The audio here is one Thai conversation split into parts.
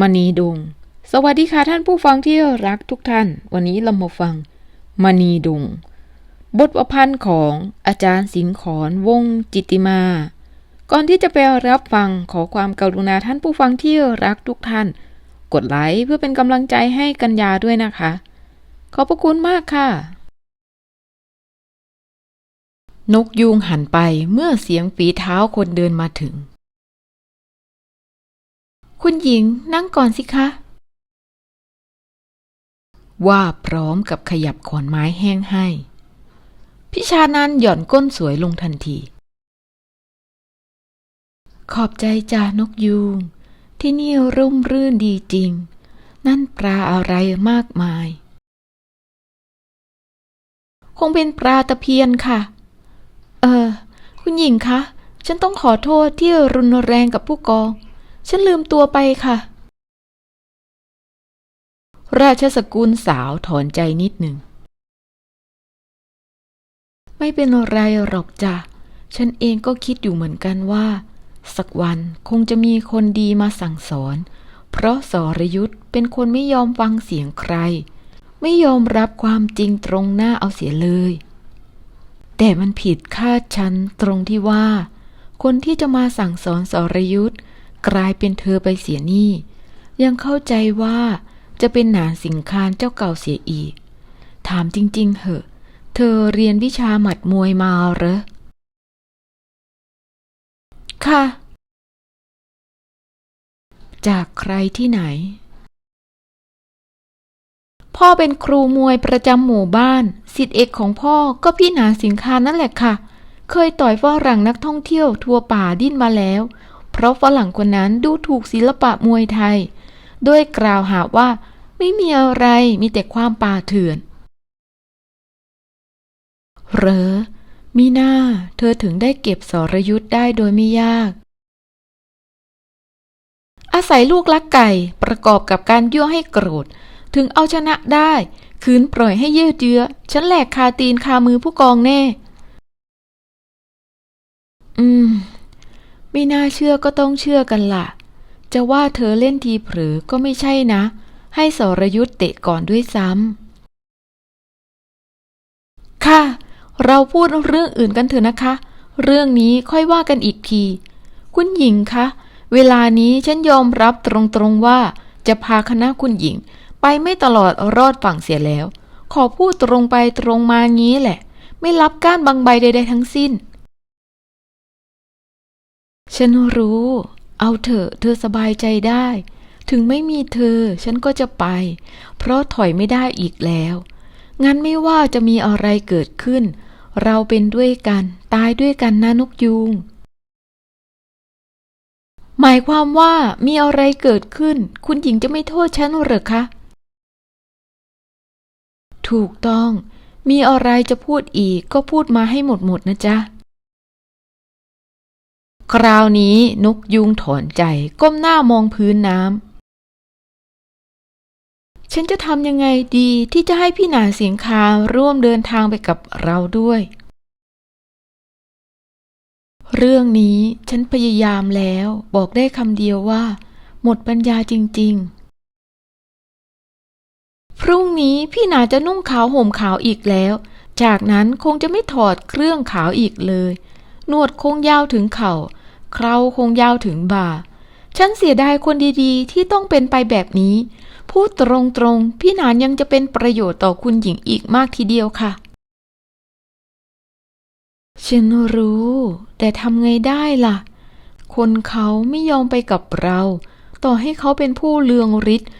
มณีดง สวัสดีค่ะท่านผู้ฟังที่รักทุกท่าน วันนี้เรามาฟังมณีดง บทประพันธ์ของอาจารย์สิงขอนวงศ์จิตติมา ก่อนที่จะไปรับฟังขอความกรุณาท่านผู้ฟังที่รักทุกท่าน กดไลค์เพื่อเป็นกำลังใจให้กัญญาด้วยนะคะ ขอบพระคุณมากค่ะ นกยูงหันไปเมื่อเสียงฝีเท้าคนเดินมาถึง คุณหญิงนั่งก่อนสิคะ ว่าพร้อมกับขยับขอนไม้แห้งให้ พิชานันหย่อนก้นสวยลงทันที ขอบใจจ้านกยูง ที่นี่ร่มรื่นดีจริง นั่นปลาอะไรมากมาย คงเป็นปลาตะเพียนค่ะ เออ คุณหญิงคะ ฉันต้องขอโทษที่รุนแรงกับผู้กอง ฉันลืมตัวไปค่ะ ราชสกุลสาวถอนใจนิดหนึ่ง ไม่เป็นไรหรอกจ้ะ ฉันเองก็คิดอยู่เหมือนกันว่า สักวันคงจะมีคนดีมาสั่งสอน เพราะสรยุทธ์เป็นคนไม่ยอมฟังเสียงใคร ไม่ยอมรับความจริงตรงหน้าเอาเสียเลย แต่มันผิดคาดฉันตรงที่ว่า คนที่จะมาสั่งสอนสรยุทธ์ กลายเป็นเธอไปเสียนี่ ยังเข้าใจว่าจะเป็นหนานสิงคานเจ้าเก่าเสียอีก ถามจริง ๆเหอะ เธอเรียนวิชาหมัดมวยมาเหรอ ค่ะ จากใครที่ไหน พ่อเป็นครูมวยประจำหมู่บ้าน สิทธิเอกของพ่อก็พี่หนานสิงคานนั่นแหละค่ะ เคยต่อยฝรั่งนักท่องเที่ยวทัวร์ป่าดิ้นมาแล้ว เพราะฝรั่งคนนั้นดูถูกศิลปะมวยไทยโดยกล่าวหาว่า ไม่มีอะไรมีแต่ความป่าเถื่อน เหรอ มีหน้า เธอถึงได้เก็บสรยุทธ์ได้โดยไม่ยาก อาศัยลูกลักไก่ประกอบกับการยั่วให้โกรธ ถึงเอาชนะได้ คืนปล่อยให้ยืดเยื้อ ฉันแหลกคาตีนคามือผู้กองแน่ อืม ไม่น่าเชื่อก็ต้องเชื่อกันล่ะ จะว่าเธอเล่นทีเผลอก็ไม่ใช่นะ ให้สรยุทธ์เตะก่อนด้วยซ้ำค่ะ เราพูดเรื่องอื่นกันเถอะนะคะ เรื่องนี้ค่อยว่ากันอีกที คุณหญิงคะ เวลานี้ฉันยอมรับตรงๆว่าจะพาคณะคุณหญิง ไปไม่ตลอดรอดฝั่งเสียแล้ว ขอพูดตรงไปตรงมางี้แหละ ไม่รับก้านบางใบใดๆทั้งสิ้น ฉันรู้ เอาเถอะ เธอสบายใจได้ ถึงไม่มีเธอ ฉันก็จะไป เพราะถอยไม่ได้อีกแล้ว งั้นไม่ว่าจะมีอะไรเกิดขึ้น เราเป็นด้วยกัน ตายด้วยกันนะนกยูง หมายความว่ามีอะไรเกิดขึ้น คุณหญิงจะไม่โทษฉันหรือคะ ถูกต้อง มีอะไรจะพูดอีกก็พูดมาให้หมดหมดนะจ๊ะ คราวนี้นกยุงถอนใจก้มหน้ามองพื้นน้ำ ฉันจะทำยังไงดีที่จะให้พี่หนาเสียงคาร่วมเดินทางไปกับเราด้วย เรื่องนี้ฉันพยายามแล้วบอกได้คำเดียวว่า หมดปัญญาจริง ๆ พรุ่งนี้พี่หนาจะนุ่งขาวห่มขาวอีกแล้ว จากนั้นคงจะไม่ถอดเครื่องขาวอีกเลย หนวดคงยาวถึงเข่า เคราคงยาวถึงบ่า ฉันเสียดายคนดีๆ ที่ต้องเป็นไปแบบนี้ พูดตรงๆ พี่นานยังจะเป็นประโยชน์ต่อคุณหญิงอีกมากทีเดียวค่ะ ฉันรู้ แต่ทำไงได้ล่ะ คนเขาไม่ยอมไปกับเรา ต่อให้เขาเป็นผู้เลืองฤทธิ์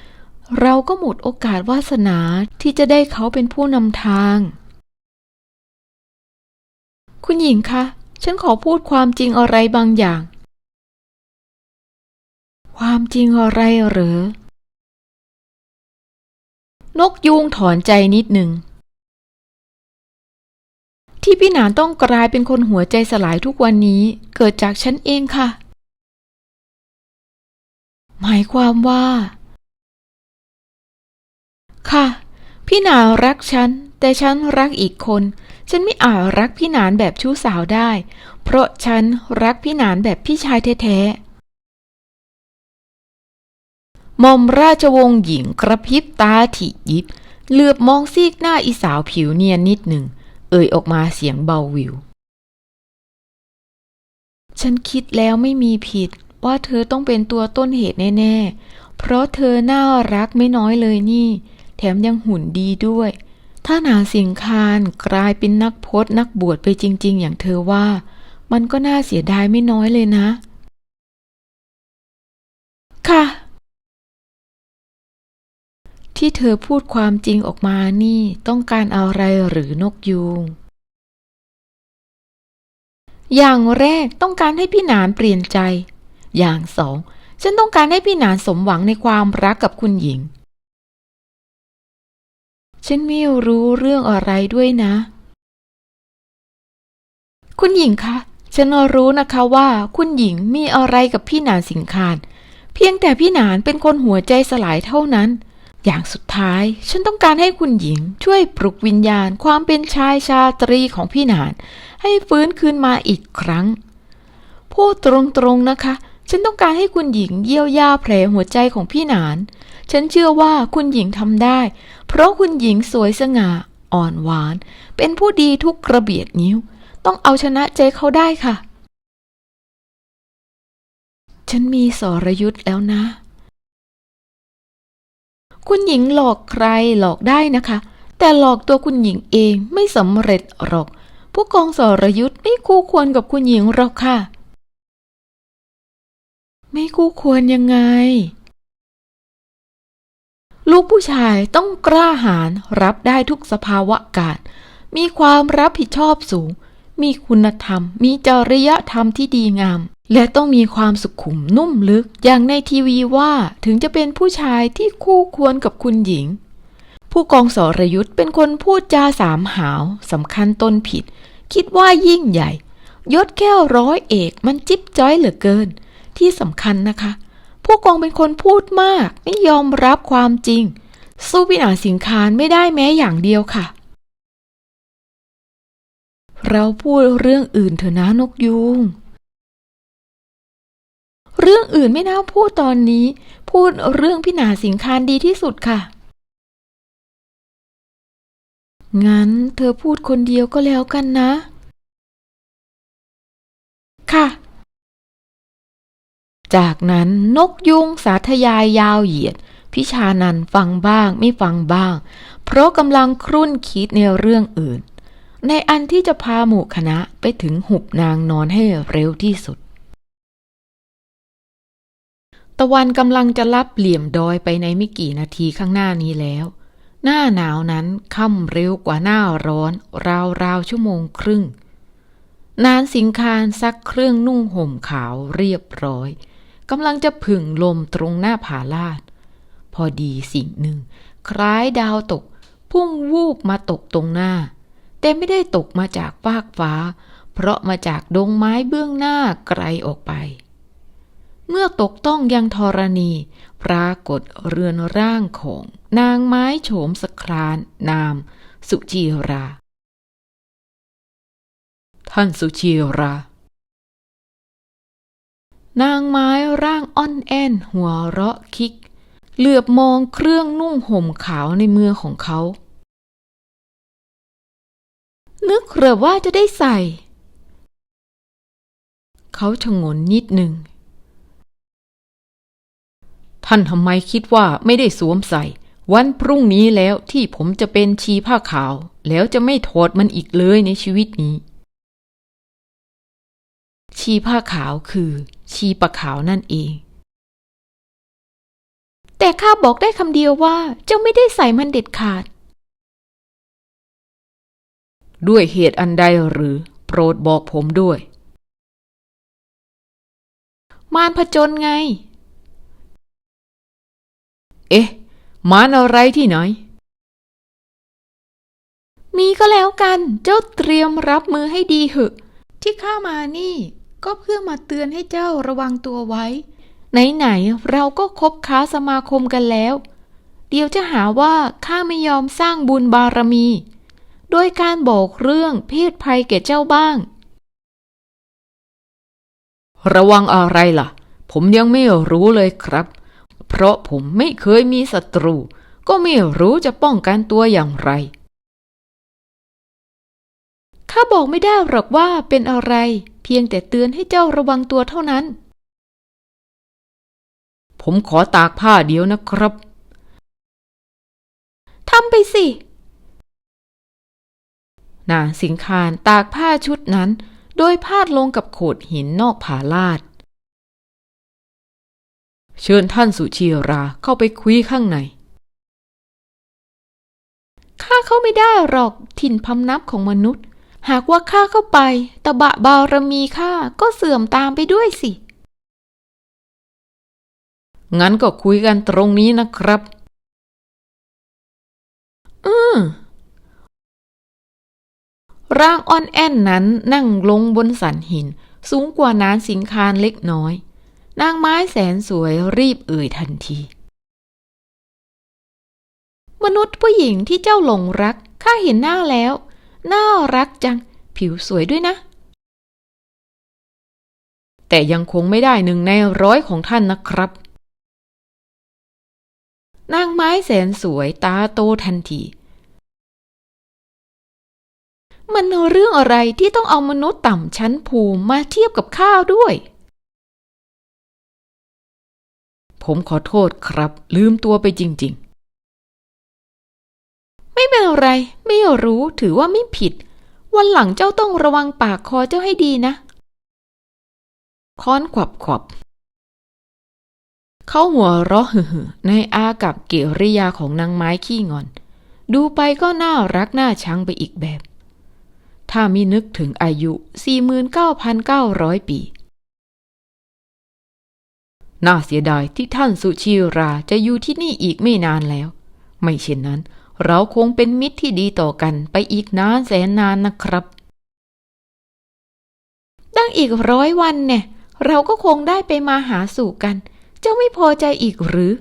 เราก็หมดโอกาสวาสนาที่จะได้เขาเป็นผู้นำทาง คุณหญิงคะ ฉันขอพูดความจริงอะไรบางอย่าง ความจริงอะไรเหรอ นกยูงถอนใจนิดหนึ่ง ที่พี่หนานต้องกลายเป็นคนหัวใจสลายทุกวันนี้เกิดจากฉันเองค่ะ หมายความว่า ค่ะ พี่หนานรักฉัน แต่ฉันรักอีกคน ฉันไม่อาจรักพี่นานแบบชู้สาวได้ เพราะฉันรักพี่นานแบบพี่ชายแท้ๆมอมราชวงศ์หญิงกระพริบตาถี่ยิบเหลือบมองซีกหน้าอีสาวผิวเนียนนิดหนึ่ง เอ่ยออกมาเสียงเบาวิว ฉันคิดแล้วไม่มีผิดว่าเธอต้องเป็นตัวต้นเหตุแน่ ๆ เพราะเธอน่ารักไม่น้อยเลยนี่ แถมยังหุ่นดีด้วย ถ้าหนาสิงคารกลายเป็นนักพจน์นักบวชไปจริง ๆ อย่างเธอว่า มันก็น่าเสียดายไม่น้อยเลยนะ ค่ะ ที่เธอพูดความจริงออกมานี่ต้องการอะไรหรือนกยูงอย่างแรกต้องการให้พี่หนานเปลี่ยนใจ อย่างสอง ฉันต้องการให้พี่หนานสมหวังในความรักกับคุณหญิง ฉันไม่รู้เรื่องอะไรด้วยนะ คุณหญิงคะ ฉันรู้นะคะว่าคุณหญิงมีอะไรกับพี่หนานสิงคาน เพียงแต่พี่หนานเป็นคนหัวใจสลายเท่านั้น อย่างสุดท้าย ฉันต้องการให้คุณหญิงช่วยปลุกวิญญาณความเป็นชายชาตรีของพี่หนาน ให้ฟื้นคืนมาอีกครั้ง พูดตรงๆนะคะฉันต้องการให้คุณหญิงเยียวยาแผลหัวใจของพี่หนาน ฉันเชื่อว่าคุณหญิงทำได้เพราะคุณหญิงสวยสง่าอ่อนหวาน เป็นผู้ดีทุกกระเบียดนิ้ว ต้องเอาชนะใจเขาได้ค่ะ ฉันมีสรยุทธ์แล้วนะ คุณหญิงหลอกใครหลอกได้นะคะ แต่หลอกตัวคุณหญิงเองไม่สำเร็จหรอก ผู้กองสรยุทธ์ไม่คู่ควรกับคุณหญิงหรอกค่ะ ไม่คู่ควรยังไง ลูกผู้ชายต้องกล้าหาญรับได้ทุกสภาวะการมีความรับผิดชอบสูง มีคุณธรรม มีจริยธรรมที่ดีงาม และต้องมีความสุขุมนุ่มลึก อย่างในทีวีว่าถึงจะเป็นผู้ชายที่คู่ควรกับคุณหญิง ผู้กองสรยุทธ์เป็นคนพูดจาสามหาวสำคัญตนผิด คิดว่ายิ่งใหญ่ ยศแก้วร้อยเอกมันจิ๊บจ้อยเหลือเกิน ที่สำคัญนะคะ ผู้กองเป็นคนพูดมาก ไม่ยอมรับความจริง สู้พินาสิงคารไม่ได้แม้อย่างเดียวค่ะ เราพูดเรื่องอื่นเถอะนะนกยูงเรื่องอื่นไม่น่าพูดตอนนี้ พูดเรื่องพินาสิงคารดีที่สุดค่ะ งั้นเธอพูดคนเดียวก็แล้วกันนะ ค่ะ จากนั้นนกยุงสาธยายยาวเหยียด พิชานันฟังบ้างไม่ฟังบ้าง เพราะกำลังครุ่นคิดในเรื่องอื่น ในอันที่จะพาหมู่คณะไปถึงหุบนางนอนให้เร็วที่สุด ตะวันกำลังจะลับเหลี่ยมดอยไปในไม่กี่นาทีข้างหน้านี้แล้ว หน้าหนาวนั้นค่ำเร็วกว่าหน้าร้อน ราวๆชั่วโมงครึ่งนานสิงคารซักเครื่องนุ่งห่มขาวเรียบร้อย กำลังจะผึ่งลมตรงหน้าผาลาด พอดีสิ่งหนึ่ง คล้ายดาวตก พุ่งวูบมาตกตรงหน้า แต่ไม่ได้ตกมาจากฟากฟ้า เพราะมาจากดงไม้เบื้องหน้าไกลออกไป เมื่อตกต้องยังธรณี ปรากฏเรือนร่างของ นางไม้โฉมสคราน นาม สุจีรา ท่านสุจีรา นางไม้ร่างอ่อนแอนหัวเราะคิก เหลือบมองเครื่องนุ่งห่มขาวในมือของเขา นึกเหรือว่าจะได้ใส่ เขาชะงนนิดหนึ่ง ท่านทำไมคิดว่าไม่ได้สวมใส่ วันพรุ่งนี้แล้วที่ผมจะเป็นชีผ้าขาว แล้วจะไม่ถอดมันอีกเลยในชีวิตนี้ ชีผ้าขาวคือ ชีปะขาวนั่นเอง แต่ข้าบอกได้คำเดียวว่าเจ้าไม่ได้ใส่มันเด็ดขาด ด้วยเหตุอันใดหรือ โปรดบอกผมด้วย มารผจญไง เอ๊ะ มารอะไรที่ไหนมีก็แล้วกัน เจ้าเตรียมรับมือให้ดีเหอะ ที่ข้ามานี่ ก็เพื่อมาเตือนให้เจ้าระวังตัวไว้ ไหนๆเราก็คบค้าสมาคมกันแล้ว เดี๋ยวจะหาว่าข้าไม่ยอมสร้างบุญบารมี โดยการบอกเรื่องเพศภัยแก่เจ้าบ้าง ระวังอะไรล่ะ ผมยังไม่รู้เลยครับ เพเพราะผมไม่เคยมีศัตรู ก็ไม่รู้จะป้องกันตัวอย่างไรข้าบอกไม่ได้หรอกว่าเป็นอะไร เพียงแต่เตือนให้เจ้าระวังตัวเท่านั้น ผมขอตากผ้าเดียวนะครับ ทำไปสินางสิงคานตากผ้าชุดนั้น โดยพาดลงกับโขดหินนอกผาลาด เชิญท่านสุชีราเข้าไปคุยข้างในข้าเข้าไม่ได้หรอกถิ่นพำนับของมนุษย์ หากว่าข้าเข้าไป ตบะบารมีข้าก็เสื่อมตามไปด้วยสิ งั้นก็คุยกันตรงนี้นะครับ อืมร่างอ่อนแอนนั้นนั่งลงบนสันหิน สูงกว่านานสิงคานเล็กน้อย นางไม้แสนสวยรีบเอ่ยทันที มนุษย์ผู้หญิงที่เจ้าหลงรักข้าเห็นหน้าแล้ว น่ารักจัง ผิวสวยด้วยนะ แต่ยังคงไม่ได้หนึ่งในร้อยของท่านนะครับ นางไม้แสนสวยตาโตทันทีมันเรื่องอะไรที่ต้องเอามนุษย์ต่ำชั้นภูมิมาเทียบกับข้าวด้วย ผมขอโทษครับ ลืมตัวไปจริงๆ ไม่เป็นไร ไม่รู้ถือว่าไม่ผิด วันหลังเจ้าต้องระวังปากคอเจ้าให้ดีนะ ค้อนขวับขวับเขาหัวเราะหึ่ในอากับเกิริยาของนางไม้ขี้งอน ดูไปก็น่ารักน่าชังไปอีกแบบ ถ้ามีนึกถึงอายุ 49,900 ปี น่าเสียดายที่ท่านสุชีราจะอยู่ที่นี่อีกไม่นานแล้ว ไม่เช่นนั้น เราคงเป็นมิตรที่ดีต่อกันไปอีกนานแสนนานนะครับตั้งอีกร้อยวันเนี่ย เราก็คงได้ไปมาหาสู่กัน เจ้าไม่พอใจอีกหรือ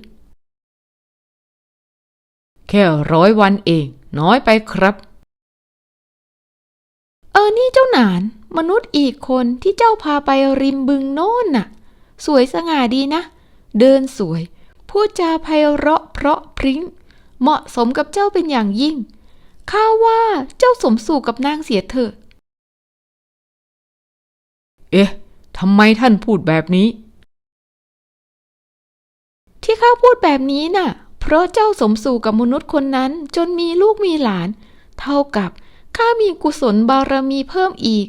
แค่ร้อยวันเอง น้อยไปครับ เออนี่เจ้าหนาน มนุษย์อีกคนที่เจ้าพาไปริมบึงโน่นน่ะ สวยสง่าดีนะ เดินสวยพูดจาไพเราะเพราะพริ้ง เหมาะสมกับเจ้าเป็นอย่างยิ่ง ข้าว่าเจ้าสมสู่กับนางเสียเถอะเอ๊ะทำไมท่านพูดแบบนี้ ที่ข้าพูดแบบนี้น่ะ เพราะเจ้าสมสู่กับมนุษย์คนนั้นจนมีลูกมีหลาน เท่ากับข้ามีกุศลบารมีเพิ่มอีก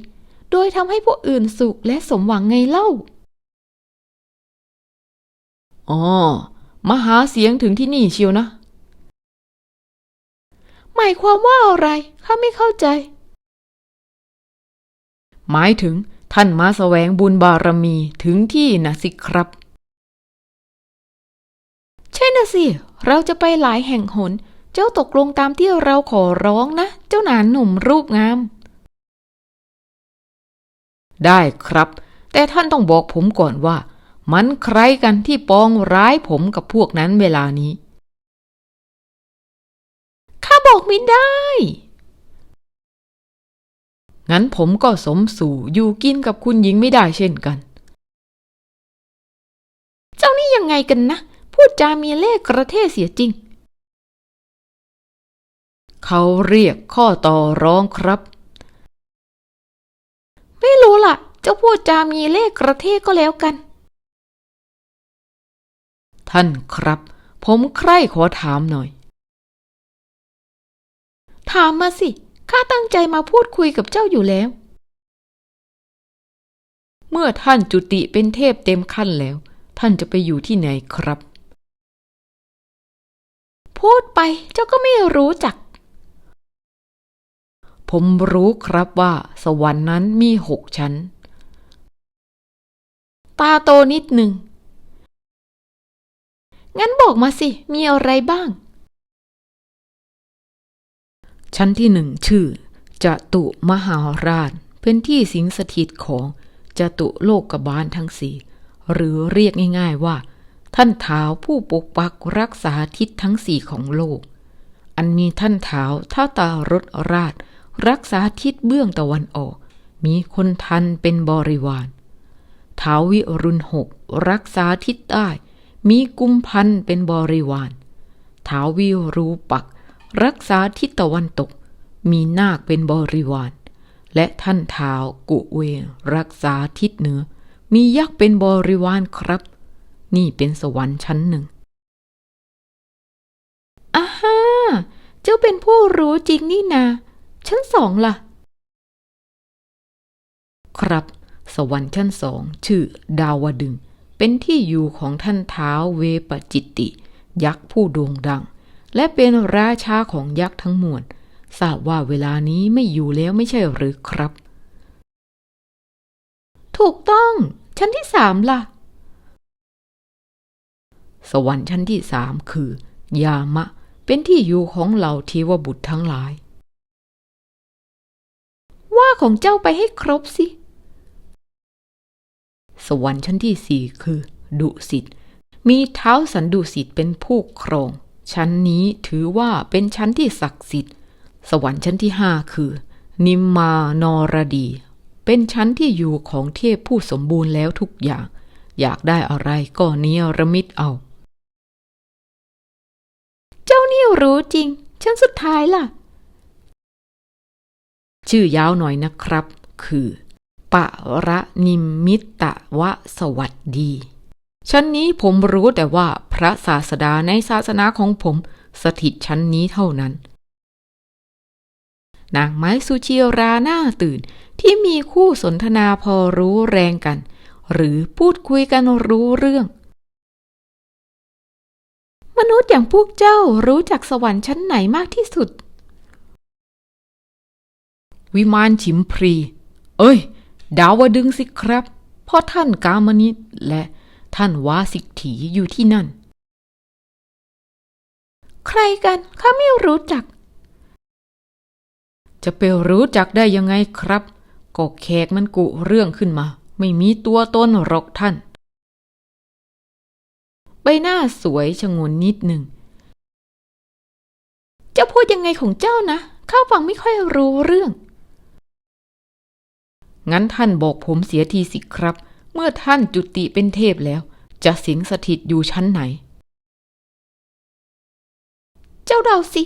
โดยทำให้ผู้อื่นสุขและสมหวังไงเล่า อ๋อ มาหาเสียงถึงที่นี่เชียวนะ หมายความว่าอะไรข้าไม่เข้าใจ หมายถึงท่านมาแสวงบุญบารมีถึงที่นะสิครับ ใช่นะสิ เราจะไปหลายแห่งหน เจ้าตกลงตามที่เราขอร้องนะ เจ้าหนานหนุ่มรูปงาม ได้ครับ แต่ท่านต้องบอกผมก่อนว่า มันใครกันที่ปองร้ายผมกับพวกนั้นเวลานี้ข้าบอ กไม่ได้ งั้นผมก็สมสู่อยู่กินกับคุณหญิงไม่ได้เช่นกัน เจ้านี่ยังไงกันนะ พูดจามีเล่กระเทศเสียจริง เขาเรียกข้อต่อร้องครับ ไม่รู้ล่ะ เจ้าพูดจามีเล่กระเทศก็แล้วกัน ท่านครับ ผมใคร่ขอถามหน่อย ถามมาสิ ข้าตั้งใจมาพูดคุยกับเจ้าอยู่แล้ว เมื่อท่านจุติเป็นเทพเต็มขั้นแล้ว ท่านจะไปอยู่ที่ไหนครับ พูดไปเจ้าก็ไม่รู้จัก ผมรู้ครับว่า สวรรค์นั้นมีหกชั้น ตาโตนิดหนึ่งงั้นบอกมาสิ มีอะไรบ้าง ชั้นที่หนึ่งชื่อจตุมหาราช เป็นที่สิงสถิตของจตุโลกบาลทั้งสี่หรือเรียกง่าย ๆว่า ท่านเท้าผู้ปกปักรักษาทิศทั้งสี่ของโลก อันมีท่านเท้าท่าตารถราช รักษาทิศเบื้องตะวันออก มีคนทันเป็นบริวารท้าวิรุณหกรักษาทิศใต้ มีกุมพันเป็นบริวารท้าวิรูปัก รักษาทิศตะวันตก มีนาคเป็นบริวาร และท่านท้าวกุเวนรักษาทิศเหนือ มียักษ์เป็นบริวารครับ นี่เป็นสวรรค์ชั้นหนึ่งอาฮ่าเจ้าเป็นผู้รู้จริงนี่นา ชั้นสองล่ะ ครับ สวรรค์ชั้นสองชื่อดาวดึงส์เป็นที่อยู่ของท่านท้าวเวปจิตติ ยักษ์ผู้โด่งดัง และเป็นราชาของยักษ์ทั้งมวลทราบว่าเวลานี้ไม่อยู่แล้วไม่ใช่หรือครับ ถูกต้อง ชั้นที่สามล่ะ สวรรค์ชั้นที่สามคือ ยามะ เป็นที่อยู่ของเหล่าเทวบุตรทั้งหลาย ว่าของเจ้าไปให้ครบสิ สวรรค์ชั้นที่สี่คือ ดุสิตมีเท้าสันดุสิตเป็นผู้ครอง ชั้นนี้ถือว่าเป็นชั้นที่ศักดิ์สิทธิ์ สวรรค์ชั้นที่ห้าคือ นิมมานรดี เป็นชั้นที่อยู่ของเทพผู้สมบูรณ์แล้วทุกอย่าง อยากได้อะไรก็เนรมิตเอา เจ้านี่รู้จริง ชั้นสุดท้ายล่ะ ชื่อยาวหน่อยนะครับ คือปะระนิมมิตะวะสวัสดีชั้นนี้ผมรู้แต่ว่า พระศาสดาในศาสนาของผม สถิตชั้นนี้เท่านั้น นางไม้สุชีราหน้าตื่นที่มีคู่สนทนาพอรู้แรงกัน หรือพูดคุยกันรู้เรื่อง มนุษย์อย่างพวกเจ้ารู้จักสวรรค์ชั้นไหนมากที่สุด วิมานฉิมพรี เอ้ย ดาวดึงส์สิครับ เพราะท่านกามนิตและท่านวาสิกถีอยู่ที่นั่น ใครกันข้าไม่รู้จัก จะไปรู้จักได้ยังไงครับก็แขกมันกุเรื่องขึ้นมา ไม่มีตัวตนหรอกท่าน ใบหน้าสวยชงนนิดหนึ่งเจ้าพูดยังไงของเจ้านะข้าฟังไม่ค่อยรู้เรื่อง งั้นท่านบอกผมเสียทีสิครับ เมื่อท่านจุติเป็นเทพแล้ว จะสิงสถิตอยู่ชั้นไหน เจ้าเดาสิ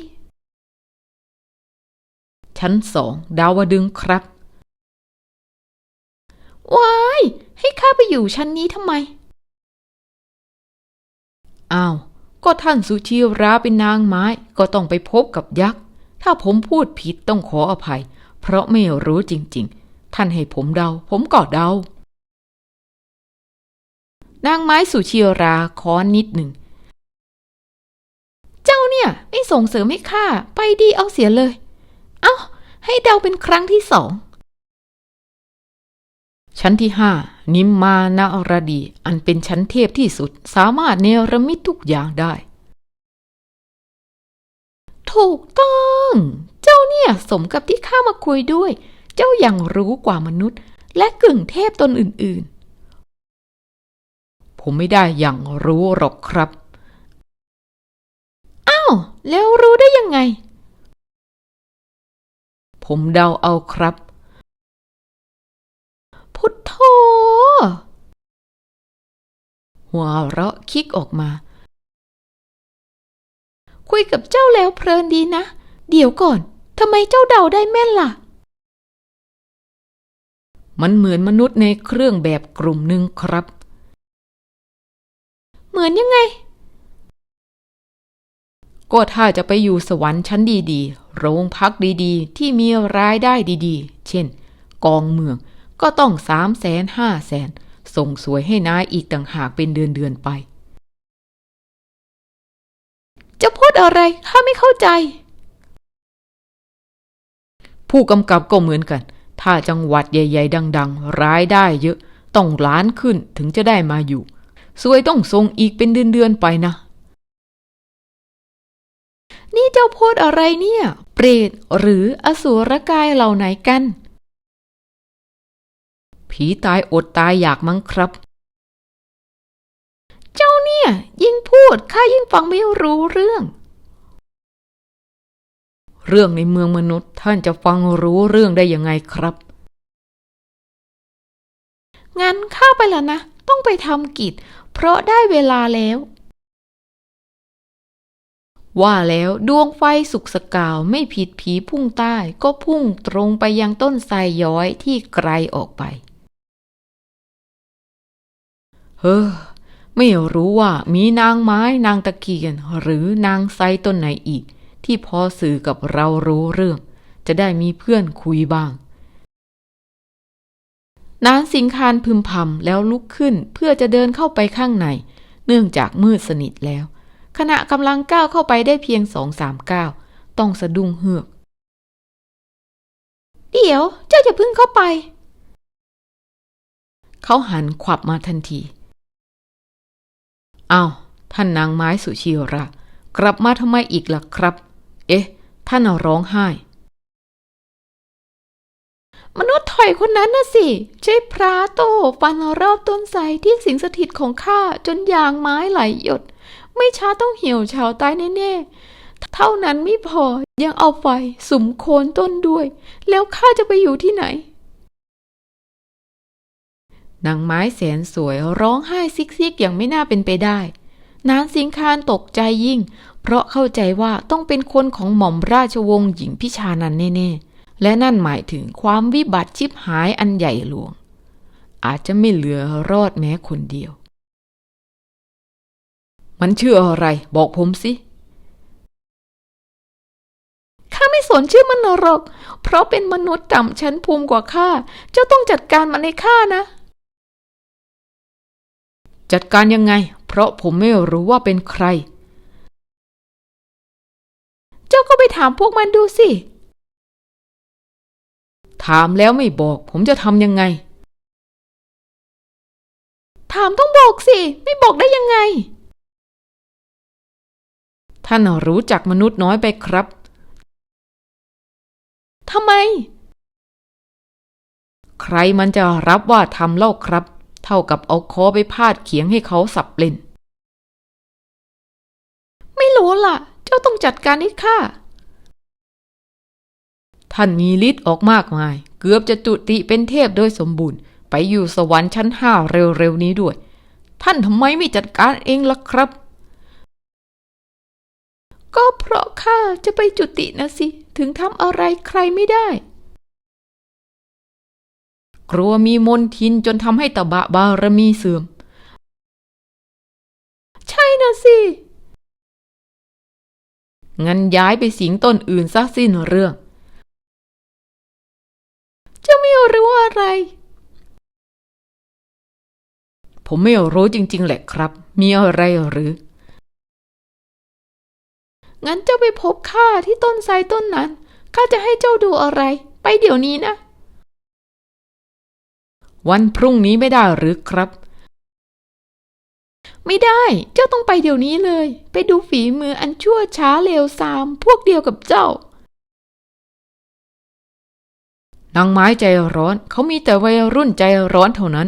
ชั้นสองดาวดึงส์ครับว้ายให้ข้าไปอยู่ชั้นนี้ทำไม อ้าว ก็ท่านสุชีราเป็นนางไม้ก็ต้องไปพบกับยักษ์ ถ้าผมพูดผิดต้องขออภัย เพราะไม่รู้จริง ๆ ท่านให้ผมเดา ผมก็เดา นางไม้สุชีราขอนิดหนึ่ง เนี่ย ไม่ส่งเสริมให้ข้าไปดีเอาเสียเลย เอ้า ให้เดาเป็นครั้งที่สอง ชั้นที่ห้านิมมานารดี อันเป็นชั้นเทพที่สุด สามารถเนรมิตทุกอย่างได้ ถูกต้อง เจ้าเนี่ยสมกับที่ข้ามาคุยด้วย เจ้ายังรู้กว่ามนุษย์ และกึ่งเทพตนอื่น ๆ ผมไม่ได้อย่างรู้หรอกครับาวแล้วรู้ได้ยังไง ผมเดาเอาครับ พุทโธ หัวเราะคิกออกมา คุยกับเจ้าแล้วเพลินดีนะ เดี๋ยวก่อนทำไมเจ้าเดาได้แม่นล่ะ มันเหมือนมนุษย์ในเครื่องแบบกลุ่มหนึ่งครับ เหมือนยังไง ก็ถ้าจะไปอยู่สวรรค์ชั้นดีๆ โรงพักดีๆ ที่มีรายได้ดีๆ เช่น กองเมืองก็ต้องสามแสนห้าแสนส่งสวยให้นายอีกต่างหากเป็นเดือนๆไป จะพูดอะไรข้าไม่เข้าใจ ผู้กำกับก็เหมือนกัน ถ้าจังหวัดใหญ่ ๆ ดัง ๆ รายได้เยอะ ต้องล้านขึ้นถึงจะได้มาอยู่ สวยต้องส่งอีกเป็นเดือนๆไปนะ จ้าพูดอะไรเนี่ย เปรตหรืออสูรกายเหล่าไหนกัน ผีตายอดตายอยากมั้งครับ เจ้าเนี่ย ยิ่งพูดข้ายิ่งฟังไม่รู้เรื่อง เรื่องในเมืองมนุษย์ท่านจะฟังรู้เรื่องได้ยังไงครับ งั้นข้าไปแล้วนะ ต้องไปทำกิจ เพราะได้เวลาแล้ว ว่าแล้วดวงไฟสุกสกาวไม่ผิดผีพุ่งใต้ก็พุ่งตรงไปยังต้นไทรย้อยที่ไกลออกไป เฮ้อ ไม่รู้ว่ามีนางไม้นางตะเคียน หรือนางไทรต้นไหนอีก ที่พอสื่อกับเรารู้เรื่อง จะได้มีเพื่อนคุยบ้างนางสิงคานพึมพำแล้วลุกขึ้นเพื่อจะเดินเข้าไปข้างใน เนื่องจากมืดสนิทแล้ว ขณะกำลังก้าวเข้าไปได้เพียงสองสามก้าวต้องสะดุ้งเฮือก เดี๋ยวเจ้าจะพึ่งเข้าไป เขาหันขวับมาทันที เอ้าท่านนางไม้สุชีระ กลับมาทำไมอีกล่ะครับ เอ๊ะ ท่านร้องไห้ มนุษย์ถอยคนนั้นน่ะสิ ใช่พระโตฟันรอบต้นไทรที่สิงสถิตของข้าจนยางไม้ไหลหยด ไม่ช้าต้องเหี่ยวเฉาตายแน่ๆ เท่านั้นไม่พอยังเอาไฟสุมโคนต้นด้วย แล้วข้าจะไปอยู่ที่ไหนนางไม้แสนสวยร้องไห้ซิกๆอย่างไม่น่าเป็นไปได้ นางสิงคานตกใจยิ่ง เพราะเข้าใจว่าต้องเป็นคนของหม่อมราชวงศ์หญิงพิชานันแน่ๆ และนั่นหมายถึงความวิบัติชิบหายอันใหญ่หลวง อาจจะไม่เหลือรอดแม้คนเดียว มันชื่ออะไร บอกผมสิ ข้าไม่สนชื่อมันหรอก เพราะเป็นมนุษย์ต่ำชั้นภูมิกว่าข้า เจ้าต้องจัดการมันในข้านะ จัดการยังไง เพราะผมไม่รู้ว่าเป็นใคร เจ้าก็ไปถามพวกมันดูสิ ถามแล้วไม่บอก ผมจะทำยังไง ถามต้องบอกสิ ไม่บอกได้ยังไง ท่านรู้จักมนุษย์น้อยไปครับ ทำไม ใครมันจะรับว่าทำเล่าครับ เท่ากับเอาคอไปพาดเขียงให้เขาสับเล่น ไม่รู้ล่ะ เจ้าต้องจัดการให้ข้าท่านมีฤทธิ์ออกมากมาย เกือบจะจุติเป็นเทพโดยสมบูรณ์ ไปอยู่สวรรค์ชั้นห้าเร็วๆนี้ด้วย ท่านทำไมไม่จัดการเองล่ะครับ ก็เพราะข้าจะไปจุตินะสิ ถึงทำอะไรใครไม่ได้ กลัวมีมนทินจนทำให้ตบะบารมีเสื่อม ใช่นะสิ งั้นย้ายไปสิงต้นอื่นซะสิ้นเรื่อง จะไม่รู้อะไร ผมไม่รู้จริง ๆ แหละครับ มีอะไรหรือ งั้นเจ้าไปพบข้าที่ต้นไทรต้นนั้น ข้าจะให้เจ้าดูอะไร ไปเดี๋ยวนี้นะ วันพรุ่งนี้ไม่ได้หรือครับ ไม่ได้ เจ้าต้องไปเดี๋ยวนี้เลย ไปดูฝีมืออันชั่วช้าเลวทราม พวกเดียวกับเจ้านางไม้ใจร้อน เขามีแต่วัยรุ่นใจร้อนเท่านั้น